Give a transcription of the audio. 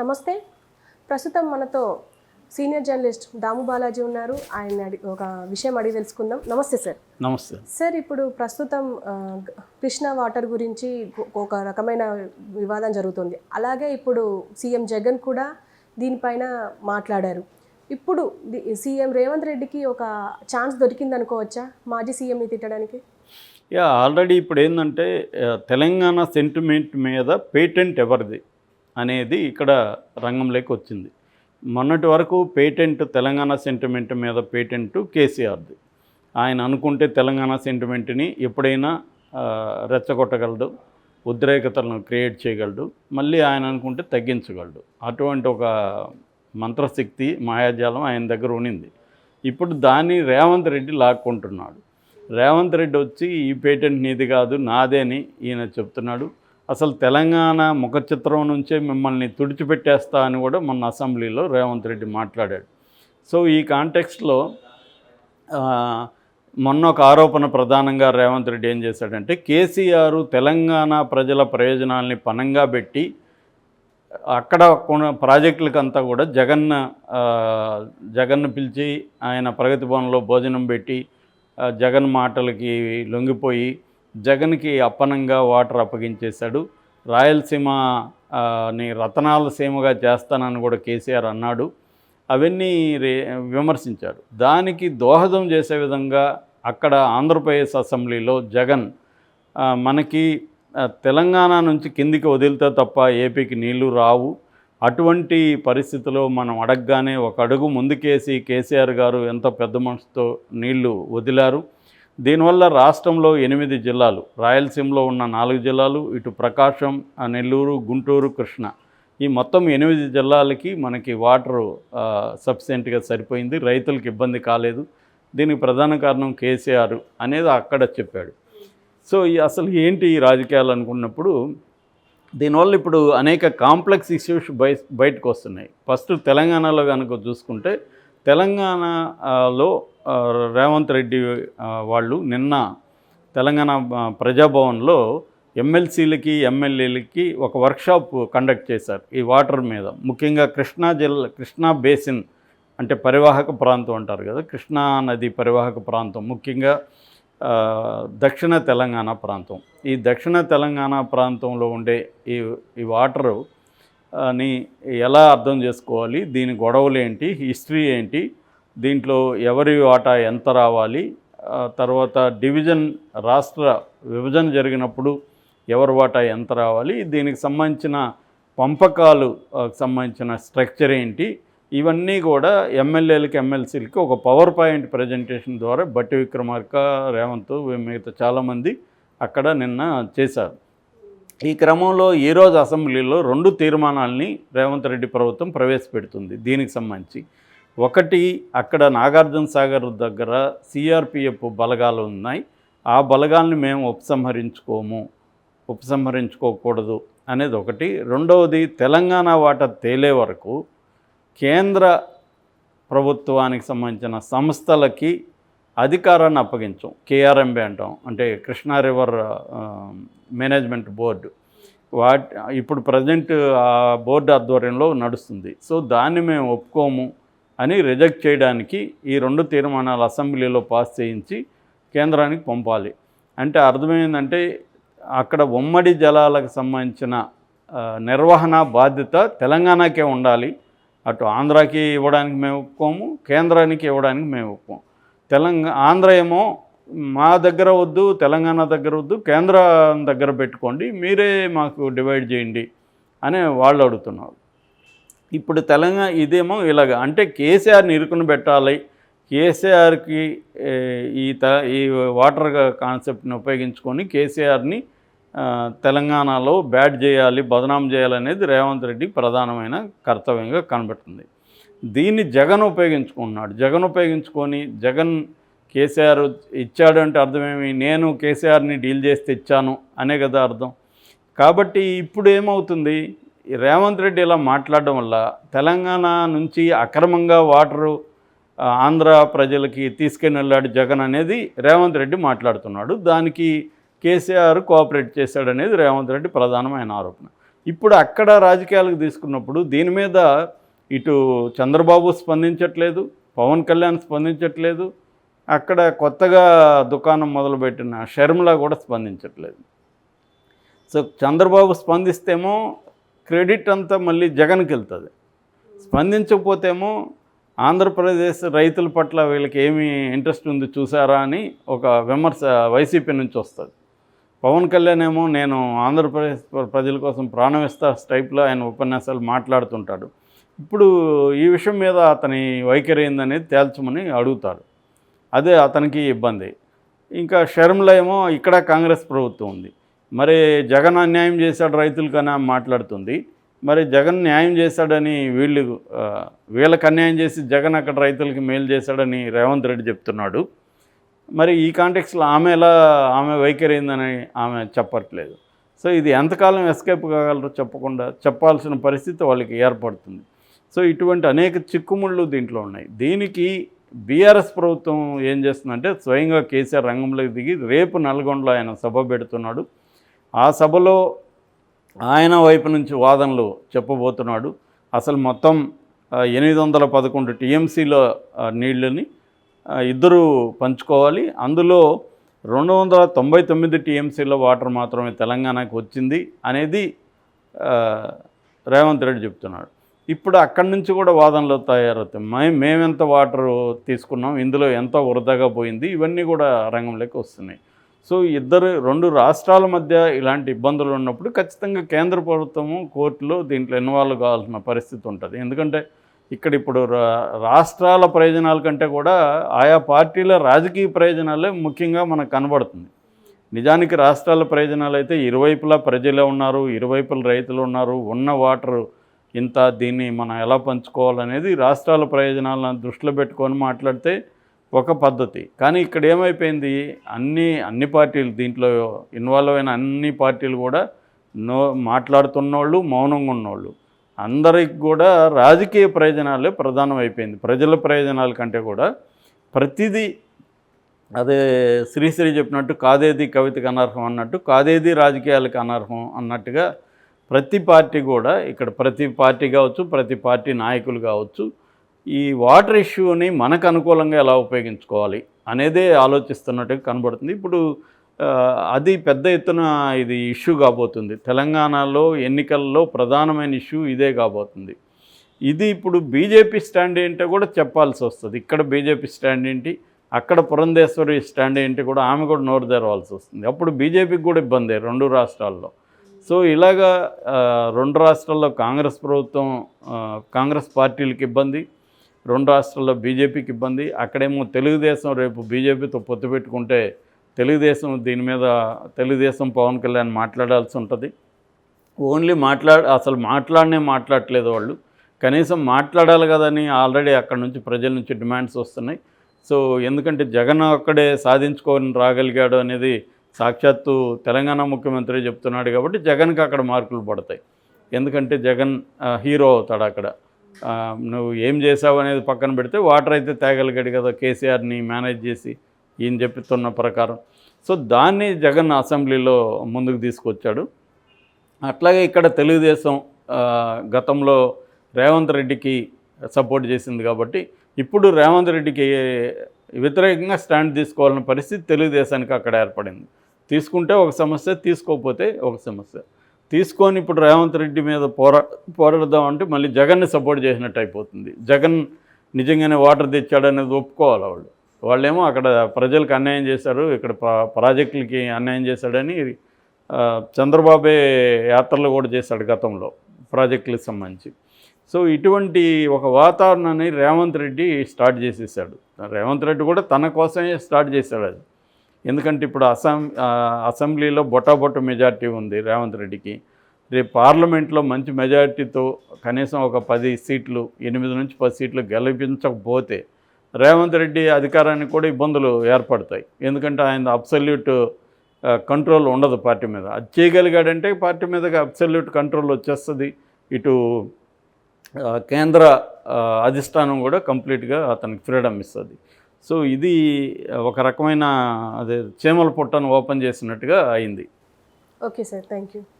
నమస్తే. ప్రస్తుతం మనతో సీనియర్ జర్నలిస్ట్ దాము బాలాజీ ఉన్నారు. ఆయన ఒక విషయం అడిగి తెలుసుకుందాం. నమస్తే సార్. నమస్తే. సార్ ఇప్పుడు ప్రస్తుతం కృష్ణా వాటర్ గురించి ఒక రకమైన వివాదం జరుగుతుంది. అలాగే ఇప్పుడు సీఎం జగన్ కూడా దీనిపైన మాట్లాడారు. ఇప్పుడు సీఎం రేవంత్ రెడ్డికి ఒక ఛాన్స్ దొరికింది అనుకోవచ్చా? మాజీ సీఎంని తిట్టడానికి? యా ఆల్రెడీ ఇప్పుడు ఏంటంటే తెలంగాణ సెంటిమెంట్ మీద పేటెంట్ ఎవరిది? అనేది ఇక్కడ రంగంలోకి వచ్చింది. మొన్నటి వరకు పేటెంట్ తెలంగాణ సెంటిమెంట్ మీద పేటెంట్ కేసీఆర్ది. ఆయన అనుకుంటే తెలంగాణ సెంటిమెంట్ని ఎప్పుడైనా రెచ్చగొట్టగలడు ఉద్రేకతలను క్రియేట్ చేయగలడు మళ్ళీ ఆయన అనుకుంటే తగ్గించగలడు. అటువంటి ఒక మంత్రశక్తి మాయాజాలం ఆయన దగ్గర ఉన్నింది. ఇప్పుడు దాన్ని రేవంత్ రెడ్డి లాక్కుంటున్నాడు. రేవంత్ రెడ్డి వచ్చి ఈ పేటెంట్ నీది కాదు నాదే అని ఈయన చెప్తున్నాడు. అసలు తెలంగాణ ముఖ చిత్రం నుంచే మిమ్మల్ని తుడిచిపెట్టేస్తా అని కూడా మొన్న అసెంబ్లీలో రేవంత్ రెడ్డి మాట్లాడాడు. సో ఈ కాంటెక్స్ట్లో మొన్న ఒక ఆరోపణ ప్రధానంగా రేవంత్ రెడ్డి ఏం చేశాడంటే కేసీఆర్ తెలంగాణ ప్రజల ప్రయోజనాల్ని పనంగా పెట్టి అక్కడ ప్రాజెక్టులకంతా కూడా జగన్ జగన్ జగన్ను పిలిచి ఆయన ప్రగతి భవన్లో భోజనం పెట్టి జగన్ మాటలకి లొంగిపోయి జగన్కి అప్పనంగా వాటర్ అప్పగించేశాడు. రాయలసీమ రతనాల సీమగా చేస్తానని కూడా కేసీఆర్ అన్నాడు. అవన్నీ రే విమర్శించారు. దానికి దోహదం చేసే విధంగా అక్కడ ఆంధ్రప్రదేశ్ అసెంబ్లీలో జగన్ మనకి తెలంగాణ నుంచి కిందికి వదిలితే తప్ప ఏపీకి నీళ్ళు రావు. అటువంటి పరిస్థితిలో మనం అడగగానే ఒక అడుగు ముందుకేసి కేసీఆర్ గారు ఎంత పెద్ద మనసుతో నీళ్ళు వదిలారు. దీనివల్ల రాష్ట్రంలో ఎనిమిది జిల్లాలు రాయలసీమలో ఉన్న నాలుగు జిల్లాలు ఇటు ప్రకాశం నెల్లూరు గుంటూరు కృష్ణ. ఈ మొత్తం ఎనిమిది జిల్లాలకి మనకి వాటరు సఫిషియెంట్గా సరిపోయింది. రైతులకు ఇబ్బంది కాలేదు. దీనికి ప్రధాన కారణం కేసీఆర్ అనేది అక్కడ చెప్పాడు. సో ఈ అసలు ఏంటి ఈ రాజకీయాలు అనుకున్నప్పుడు దీనివల్ల ఇప్పుడు అనేక కాంప్లెక్స్ ఇష్యూస్ బయ బయటకు వస్తున్నాయి. ఫస్ట్ తెలంగాణలో కనుక చూసుకుంటే తెలంగాణలో రేవంత్ రెడ్డి వాళ్ళు నిన్న తెలంగాణ ప్రజాభవన్లో ఎమ్మెల్సీలకి ఎమ్మెల్యేలకి ఒక వర్క్షాప్ కండక్ట్ చేశారు ఈ వాటర్ మీద. ముఖ్యంగా కృష్ణా జిల్లా కృష్ణా బేసిన్ అంటే పరివాహక ప్రాంతం అంటారు కదా కృష్ణా నది పరివాహక ప్రాంతం. ముఖ్యంగా దక్షిణ తెలంగాణ ప్రాంతం. ఈ దక్షిణ తెలంగాణ ప్రాంతంలో ఉండే ఈ ఈ వాటరు ని ఎలా అర్థం చేసుకోవాలి దీని గొడవలు ఏంటి హిస్టరీ ఏంటి దీంట్లో ఎవరి వాటా ఎంత రావాలి? తర్వాత డివిజన్ రాష్ట్ర విభజన జరిగినప్పుడు ఎవరి వాటా ఎంత రావాలి? దీనికి సంబంధించిన పంపకాలు సంబంధించిన స్ట్రక్చర్ ఏంటి? ఇవన్నీ కూడా ఎమ్మెల్యేలకి ఎమ్మెల్సీలకి ఒక పవర్ పాయింట్ ప్రజెంటేషన్ ద్వారా బట్టి విక్రమార్క రేవంత్ మిగతా చాలామంది అక్కడ నిన్న చేశారు. ఈ క్రమంలో ఈరోజు అసెంబ్లీలో రెండు తీర్మానాల్ని రేవంత్ రెడ్డి ప్రభుత్వం ప్రవేశపెడుతుంది దీనికి సంబంధించి. ఒకటి అక్కడ నాగార్జున సాగర్ దగ్గర సిఆర్పిఎఫ్ బలగాలు ఉన్నాయి. ఆ బలగాల్ని మేము ఉపసంహరించుకోము. ఉపసంహరించుకోకూడదు అనేది ఒకటి. రెండవది తెలంగాణ వాట తేలే వరకు కేంద్ర ప్రభుత్వానికి సంబంధించిన సంస్థలకి అధికారాన్ని అప్పగించాం. కేఆర్ఎంబి అంటాం. అంటే కృష్ణా రివర్ మేనేజ్మెంట్ బోర్డు. వాటి ఇప్పుడు ప్రజెంట్ ఆ బోర్డు ఆధ్వర్యంలో నడుస్తుంది. సో దాన్ని మేము ఒప్పుకోము. అని రిజెక్ట్ చేయడానికి ఈ రెండు తీర్మానాలు అసెంబ్లీలో పాస్ చేయించి కేంద్రానికి పంపాలి. అంటే అర్థమైందంటే అక్కడ ఉమ్మడి జలాలకు సంబంధించిన నిర్వహణ బాధ్యత తెలంగాణకే ఉండాలి. అటు ఆంధ్రాకి ఇవ్వడానికి మేము ఒప్పుకోము కేంద్రానికి ఇవ్వడానికి మేము ఒప్పుకోము. తెలంగాణ ఆంధ్ర ఏమో మా దగ్గర వద్దు తెలంగాణ దగ్గర వద్దు కేంద్రం దగ్గర పెట్టుకోండి మీరే మాకు డివైడ్ చేయండి అని వాళ్ళు అడుగుతున్నారు. ఇప్పుడు తెలంగాణ ఇదేమో ఇలాగ. అంటే కేసీఆర్ని ఇరుకుని పెట్టాలి. కేసీఆర్కి ఈ త ఈ వాటర్ కాన్సెప్ట్ని ఉపయోగించుకొని కేసీఆర్ని తెలంగాణలో బ్యాట్ చేయాలి బదనాం చేయాలనేది రేవంత్ రెడ్డి ప్రధానమైన కర్తవ్యంగా కనబడుతుంది. దీన్ని జగన్ ఉపయోగించుకుంటున్నాడు. జగన్ ఉపయోగించుకొని జగన్ కేసీఆర్ ఇచ్చాడంటే అర్థమేమి? నేను కేసీఆర్ని డీల్ చేస్తే ఇచ్చాను అనే కదా అర్థం. కాబట్టి ఇప్పుడు ఏమవుతుంది? రేవంత్ రెడ్డి ఇలా మాట్లాడడం వల్ల తెలంగాణ నుంచి అక్రమంగా వాటరు ఆంధ్ర ప్రజలకి తీసుకుని వెళ్ళాడు జగన్ అనేది రేవంత్ రెడ్డి మాట్లాడుతున్నాడు. దానికి కేసీఆర్ కోఆపరేట్ చేశాడనేది రేవంత్ రెడ్డి ప్రధానమైన ఆరోపణ. ఇప్పుడు అక్కడ రాజకీయాలకు తీసుకున్నప్పుడు దీని మీద ఇటు చంద్రబాబు స్పందించట్లేదు పవన్ కళ్యాణ్ స్పందించట్లేదు అక్కడ కొత్తగా దుకాణం మొదలుపెట్టిన షర్మిల కూడా స్పందించట్లేదు. సో చంద్రబాబు స్పందిస్తేమో క్రెడిట్ అంతా మళ్ళీ జగన్కి వెళ్తుంది. స్పందించకపోతేమో ఆంధ్రప్రదేశ్ రైతుల పట్ల వీళ్ళకి ఏమి ఇంట్రెస్ట్ ఉంది చూసారా అని ఒక విమర్శ వైసీపీ నుంచి వస్తుంది. పవన్ కళ్యాణ్ ఏమో నేను ఆంధ్రప్రదేశ్ ప్రజల కోసం ప్రాణం ఇస్తా టైప్లో ఆయన ఉపన్యాసాలు మాట్లాడుతుంటాడు. ఇప్పుడు ఈ విషయం మీద అతని వైఖరి ఏందనేది తేల్చమని అడుగుతారు అదే అతనికి ఇబ్బంది. ఇంకా షర్మిల ఏమో ఇక్కడ కాంగ్రెస్ ప్రభుత్వం ఉంది. మరి జగన్ అన్యాయం చేశాడు రైతులకని ఆమె మాట్లాడుతుంది. మరి జగన్ న్యాయం చేశాడని వీళ్ళు వీళ్ళకి అన్యాయం చేసి జగన్ అక్కడ రైతులకి మేలు చేశాడని రేవంత్ రెడ్డి చెప్తున్నాడు. మరి ఈ కాంటెక్స్లో ఆమె ఎలా ఆమె వైఖరి అయిందని ఆమె చెప్పట్లేదు. సో ఇది ఎంతకాలం ఎస్కేప్ కాగలరో చెప్పకుండా చెప్పాల్సిన పరిస్థితి వాళ్ళకి ఏర్పడుతుంది. సో ఇటువంటి అనేక చిక్కుముళ్ళు దీంట్లో ఉన్నాయి. దీనికి బీఆర్ఎస్ ప్రభుత్వం ఏం చేస్తుందంటే స్వయంగా కేసీఆర్ రంగంలోకి దిగి రేపు నల్గొండలో ఆయన సభ పెడుతున్నాడు. ఆ సభలో ఆయన వైపు నుంచి వాదనలు చెప్పబోతున్నాడు. అసలు మొత్తం ఎనిమిది వందల పదకొండు టీఎంసీలో నీళ్ళని ఇద్దరు పంచుకోవాలి. అందులో రెండు వందల తొంభై తొమ్మిది టీఎంసీలో వాటర్ మాత్రమే తెలంగాణకు వచ్చింది అనేది రేవంత్ రెడ్డి చెప్తున్నాడు. ఇప్పుడు అక్కడి నుంచి కూడా వాదనలు తయారవుతాయి. మేము మేమెంత వాటర్ తీసుకున్నాం ఇందులో ఎంత వృధాగా పోయింది ఇవన్నీ కూడా రంగంలోకి వస్తున్నాయి. సో ఇద్దరు రెండు రాష్ట్రాల మధ్య ఇలాంటి ఇబ్బందులు ఉన్నప్పుడు ఖచ్చితంగా కేంద్ర ప్రభుత్వము కోర్టులో దీంట్లో ఇన్వాల్వ్ కావాల్సిన పరిస్థితి ఉంటుంది. ఎందుకంటే ఇక్కడ ఇప్పుడు రా- రాష్ట్రాల ప్రయోజనాల కంటే కూడా ఆయా పార్టీల రాజకీయ ప్రయోజనాలే ముఖ్యంగా మనకు కనబడుతుంది. నిజానికి రాష్ట్రాల ప్రయోజనాలు అయితే ఇరువైపులా ప్రజలే ఉన్నారు ఇరువైపుల రైతులు ఉన్నారు ఉన్న వాటర్ ఇంత దీన్ని మనం ఎలా పంచుకోవాలనేది రాష్ట్రాల ప్రయోజనాలను దృష్టిలో పెట్టుకొని మాట్లాడితే ఒక పద్ధతి. కానీ ఇక్కడ ఏమైపోయింది? అన్ని అన్ని పార్టీలు దీంట్లో ఇన్వాల్వ్ అయిన అన్ని పార్టీలు కూడా నో మాట్లాడుతున్నోళ్ళు మౌనంగా ఉన్నోళ్ళు. అందరికి కూడా రాజకీయ ప్రయోజనాలే ప్రధానం అయిపోయింది ప్రజల ప్రయోజనాల కంటే కూడా ప్రతిదీ అదే శ్రీశ్రీ చెప్పినట్టు కాదేది కవితకు అనర్హం అన్నట్టు కాదేది రాజకీయాలకు అనర్హం అన్నట్టుగా ప్రతి పార్టీ కూడా ఇక్కడ ప్రతి పార్టీ కావచ్చు ప్రతి పార్టీ నాయకులు కావచ్చు ఈ వాటర్ ఇష్యూని మనకు అనుకూలంగా ఎలా ఉపయోగించుకోవాలి అనేదే ఆలోచిస్తున్నట్టుగా కనబడుతుంది. ఇప్పుడు అది పెద్ద ఎత్తున ఇది ఇష్యూ కాబోతుంది. తెలంగాణలో ఎన్నికల్లో ప్రధానమైన ఇష్యూ ఇదే కాబోతుంది. ఇది ఇప్పుడు బీజేపీ స్టాండ్ ఏంటో కూడా చెప్పాల్సి వస్తుంది. ఇక్కడ బీజేపీ స్టాండ్ ఏంటి? అక్కడ పురంధేశ్వరి స్టాండ్ ఏంటి కూడా ఆమె కూడా నోరు తెరవాల్సి వస్తుంది. అప్పుడు బీజేపీకి కూడా ఇబ్బంది రెండు రాష్ట్రాల్లో. సో ఇలాగా రెండు రాష్ట్రాల్లో కాంగ్రెస్ ప్రభుత్వం కాంగ్రెస్ పార్టీలకు ఇబ్బంది. రెండు రాష్ట్రాల్లో బీజేపీకి ఇబ్బంది. అక్కడేమో తెలుగుదేశం రేపు బీజేపీతో పొత్తు పెట్టుకుంటే తెలుగుదేశం దీని మీద తెలుగుదేశం పవన్ కళ్యాణ్ మాట్లాడాల్సి ఉంటుంది. ఓన్లీ మాట్లాడ అసలు మాట్లాడనే మాట్లాడట్లేదు వాళ్ళు. కనీసం మాట్లాడాలి కదని ఆల్రెడీ అక్కడ నుంచి ప్రజల నుంచి డిమాండ్స్ వస్తున్నాయి. సో ఎందుకంటే జగన్ అక్కడే సాధించుకొని రాగలిగాడు అనేది సాక్షాత్తు తెలంగాణ ముఖ్యమంత్రి చెప్తున్నాడు కాబట్టి జగన్కి అక్కడ మార్కులు పడతాయి. ఎందుకంటే జగన్ హీరో అవుతాడు అక్కడ. నువ్వు ఏం చేసావు అనేది పక్కన పెడితే వాటర్ అయితే తేగలిగాడు కదా కేసీఆర్ని మేనేజ్ చేసి ఈయన చెప్తున్న ప్రకారం. సో దాన్ని జగన్ అసెంబ్లీలో ముందుకు తీసుకొచ్చాడు. అట్లాగే ఇక్కడ తెలుగుదేశం గతంలో రేవంత్ రెడ్డికి సపోర్ట్ చేసింది కాబట్టి ఇప్పుడు రేవంత్ రెడ్డికి వ్యతిరేకంగా స్టాండ్ తీసుకోవాలన్న పరిస్థితి తెలుగుదేశానికి అక్కడ ఏర్పడింది. తీసుకుంటే ఒక సమస్య తీసుకోకపోతే ఒక సమస్య. తీసుకొని ఇప్పుడు రేవంత్ రెడ్డి మీద పోరా పోరాడదాం అంటే మళ్ళీ జగన్ని సపోర్ట్ చేసినట్టు అయిపోతుంది. జగన్ నిజంగానే వాటర్ తెచ్చాడనేది ఒప్పుకోవాలి వాళ్ళు. వాళ్ళేమో అక్కడ ప్రజలకు అన్యాయం చేశారు ఇక్కడ ప్రాజెక్టులకి అన్యాయం చేశాడని చంద్రబాబే యాత్రలు కూడా చేశాడు గతంలో ప్రాజెక్టులకు సంబంధించి. సో ఇటువంటి ఒక వాతావరణాన్ని రేవంత్ రెడ్డి స్టార్ట్ చేసేసాడు. రేవంత్ రెడ్డి కూడా తన కోసమే స్టార్ట్ చేశాడు అది. ఎందుకంటే ఇప్పుడు అసెం అసెంబ్లీలో బొటాబొట్ట మెజార్టీ ఉంది రేవంత్ రెడ్డికి. రేపు పార్లమెంట్లో మంచి మెజార్టీతో కనీసం ఒక పది సీట్లు ఎనిమిది నుంచి పది సీట్లు గెలిపించకపోతే రేవంత్ రెడ్డి అధికారానికి కూడా ఇబ్బందులు ఏర్పడతాయి. ఎందుకంటే ఆయన అబ్సల్యూట్ కంట్రోల్ ఉండదు పార్టీ మీద. అది చేయగలిగాడంటే పార్టీ మీద అబ్సల్యూట్ కంట్రోల్ వచ్చేస్తుంది. ఇటు కేంద్ర అధిష్టానం కూడా కంప్లీట్గా అతనికి ఫ్రీడమ్ ఇస్తుంది. సో ఇది ఒక రకమైన అదే చీమల పుట్టను ఓపెన్ చేసినట్టుగా అయింది. Okay sir thank you